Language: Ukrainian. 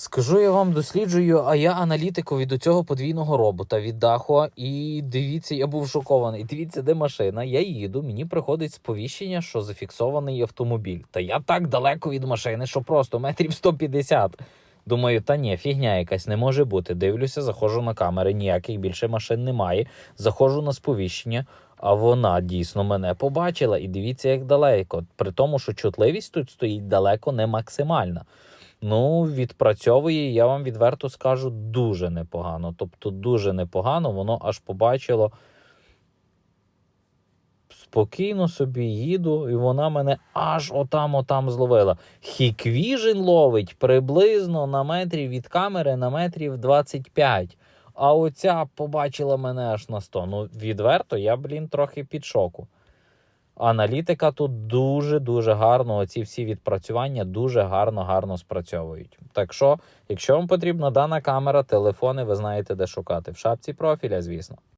Скажу я вам, досліджую, а я аналітику від цього подвійного робота від Дахуа. І дивіться, я був шокований. Дивіться, де машина. Я їду, мені приходить сповіщення, що зафіксований автомобіль. Та я так далеко від машини, що просто метрів 150. Думаю, та ні, фігня якась не може бути. Дивлюся, заходжу на камери, ніяких більше машин немає. Заходжу на сповіщення, а вона дійсно мене побачила. І дивіться, як далеко. При тому, що чутливість тут стоїть далеко не максимальна. Ну, відпрацьовує, я вам відверто скажу, дуже непогано. Тобто, дуже непогано, воно аж побачило. Спокійно собі їду, і вона мене аж отам отам зловила. Хіквіжин ловить приблизно на метрі від камери на метрів 25. А оця побачила мене аж на 100. Ну, відверто, я, блін, трохи під шоку. Аналітика тут дуже-дуже гарно, оці всі відпрацювання дуже гарно-гарно спрацьовують. Так що, якщо вам потрібна дана камера, телефони, ви знаєте, де шукати. В шапці профіля, звісно.